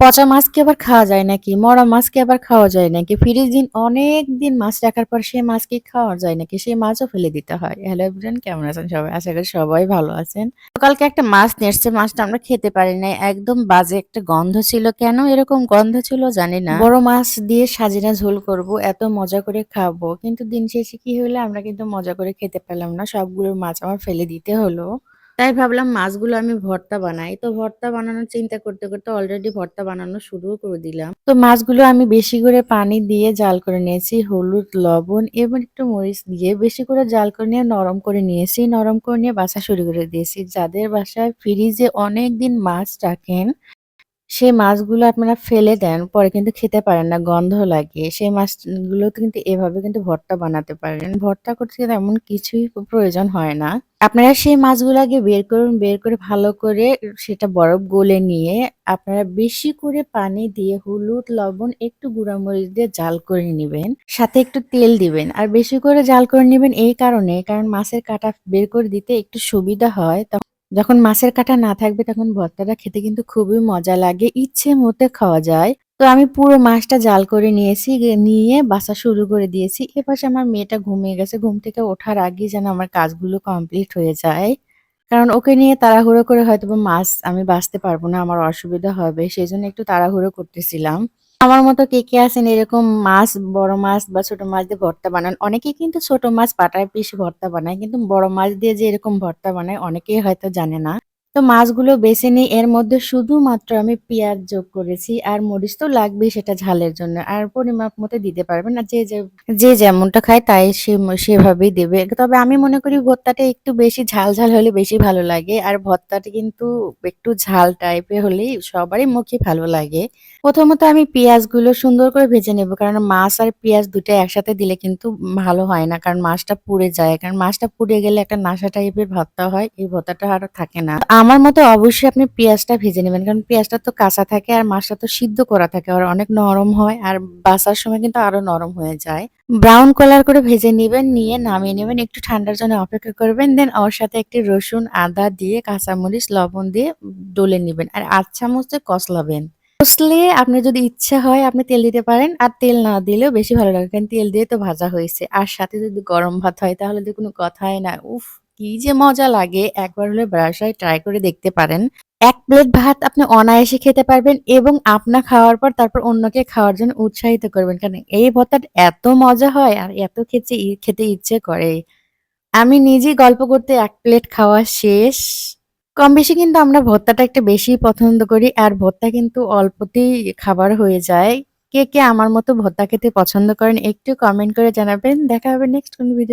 পচা মাছ কি আবার খাওয়া যায় নাকি? মরা মাছ কি আবার খাওয়া যায় নাকি? ফ্রিজ দিন অনেক দিন মাছ রাখার পর সেই মাছ কি খাওয়া যায় নাকি? সেই মাছও ফেলে দিতে হয়। হ্যালো এভরিওয়ান কেমন আছেন সবাই? আশা করি সবাই ভালো আছেন। কালকে একটা মাছ নিয়ে এসছে মাছটা আমরা খেতে পারি নাই। একদম বাজে একটা গন্ধ ছিল। কেন এরকম গন্ধ ছিল জানি না। বড় মাছ দিয়ে সাজিনা ঝোল করব, এত মজা করে খাব। কিন্তু দিন শেষে কি হলো আমরা কিন্তু মজা করে খেতে পারলাম না। সবগুলো মাছ আমার ফেলে দিতে হলো। তাই ভাবলাম মাছগুলো আমি ভর্তা বানাই। তো ভর্তা বানানোর চিন্তা করতে, করতে অলরেডি ভর্তা বানানো শুরুও করে দিলাম। তো মাছগুলো আমি বেশি করে পানি দিয়ে জাল করে নিয়েছি। হলুদ, লবণ এবং একটু মরিচ দিয়ে বেশি করে জাল করে নিয়ে নরম করে নিয়েছি। নরম করে নিয়ে বাসা শুরু করে দিয়েছি। যাদের বাসায় ফ্রিজে অনেক দিন মাছ রাখেন সে মাছগুলো আপনারা ফেলে দেন, পরে কিন্তু খেতে পারেন না, গন্ধ লাগে। সেই মাছগুলো কিন্তু এভাবে কিন্তু ভর্তা বানাতে পারেন। ভর্তা করতে তেমন কিছুই প্রয়োজন হয় না। আপনারা সেই মাছগুলো আগে বের করুন, বের করে ভালো করে সেটা বরফ গলে নিয়ে আপনারা বেশি করে পানি দিয়ে হলুদ, লবণ, একটু গুঁড়ামরিচ দিয়ে জাল করে নিবেন। সাথে একটু তেল দিবেন। আর বেশি করে জাল করে নিবেন এই কারণে, কারণ মাছের কাঁটা বের করে দিতে একটু সুবিধা হয়। যখন মাছের কাঁটা না থাকবে তখন ভর্তাটা খেতে কিন্তু খুবই মজা লাগে। ইচ্ছে মতো খাওয়া যায়। তো আমি পুরো মাছটা জাল করে নিয়েছি, নিয়ে বাসা শুরু করে দিয়েছি। এপাশে আমার মেয়েটা ঘুমিয়ে গেছে। ঘুম থেকে ওঠার আগেই যেন আমার কাজগুলো কমপ্লিট হয়ে যায়। কারণ ওকে নিয়ে তাড়াহুড়ো করে হয়তোবা মাছ আমি বাঁচতে পারব না, আমার অসুবিধা হবে। সেই জন্য একটু তাড়াহুড়ো করতেছিলাম। আমার মতো কে, কে আছেন এরকম মাছ, বড় মাছ বা ছোট মাছ দিয়ে ভর্তা বানান? অনেকেই কিন্তু ছোট মাছ পাটায় পিষে ভর্তা বানায়। কিন্তু বড় মাছ দিয়ে যে এরকম ভর্তা বানায় অনেকেই হয়তো জানে না। তো মাছগুলো বেছে নিই। এর মধ্যে শুধুমাত্র আমি পেঁয়াজ যোগ করেছি। আর মরিচ তো লাগবেই সেটা ঝালের জন্য। আর পরিমাপ মতো দিতে পারবেন। আর যে, যে, যেমনটা খায় তাই সে সেভাবেই দেবে। তবে আমি মনে করি ভর্তাটা একটু বেশি ঝাল, ঝাল হলে বেশি ভালো লাগে। আর ভর্তাটা কিন্তু একটু ঝাল টাইপের হলেই সবারই মুখে ভালো লাগে। প্রথমত আমি পেঁয়াজগুলো সুন্দর করে ভেজে নেব। কারণ মাছ আর পেঁয়াজ দুটো একসাথে দিলে কিন্তু ভালো হয় না। কারণ মাছটা পুড়ে যায়। কারণ মাছটা পুড়ে গেলে একটা নাশা টাইপের ভর্তা হয়। এই ভর্তাটা আর থাকে না। আমার মতে অবশ্যই আপনি পেঁয়াজটা ভেজে নেবেন। কারণ পেঁয়াজটা তো কাঁচা থাকে আর মাছটা তো সিদ্ধ করা থাকে। আর অনেক নরম হয়। আর বাসার সময় কিন্তু আরও নরম হয়ে যায়। ব্রাউন কালার করে ভেজে নিবেন, নিয়ে নামিয়ে নেবেন। একটু ঠান্ডার জন্য অপেক্ষা করবেন। দেন ওর সাথে একটি রসুন, আদা দিয়ে কাঁচামরিচ, লবণ দিয়ে ডলে নিবেন। আর আধ চামচ কষলাবেন। কষলে আপনার যদি ইচ্ছা হয় আপনি তেল দিতে পারেন। আর তেল না দিলেও বেশি ভালো লাগে। কারণ তেল দিয়ে তো ভাজা হয়েছে। আর সাথে যদি গরম ভাত হয় তাহলে তো কোনো কথাই না। উফ! কি যে মজা লাগে! একবার হলে বাসায় ট্রাই করে দেখতে পারেন। এক প্লেট ভাত আপনি অনায়াসে খেতে পারবেন এবং আপনার খাওয়ার পর তারপর অন্যকে খাওয়ার জন্য উৎসাহিত করবেন। কারণ এই ভর্তাটা এত মজা হয় আর এত খেতে খেতে ইচ্ছে করে। আমি নিজেই গল্প করতে এক প্লেট খাওয়া শেষ। কম বেশি কিন্তু আমরা ভর্তাটা একটু বেশি পছন্দ করি। আর ভর্তা কিন্তু অল্পতেই খাবার হয়ে যায়। কে, কে আমার মতো ভর্তা খেতে পছন্দ করেন একটু কমেন্ট করে জানাবেন। দেখা হবে নেক্সট কোনো ভিডিও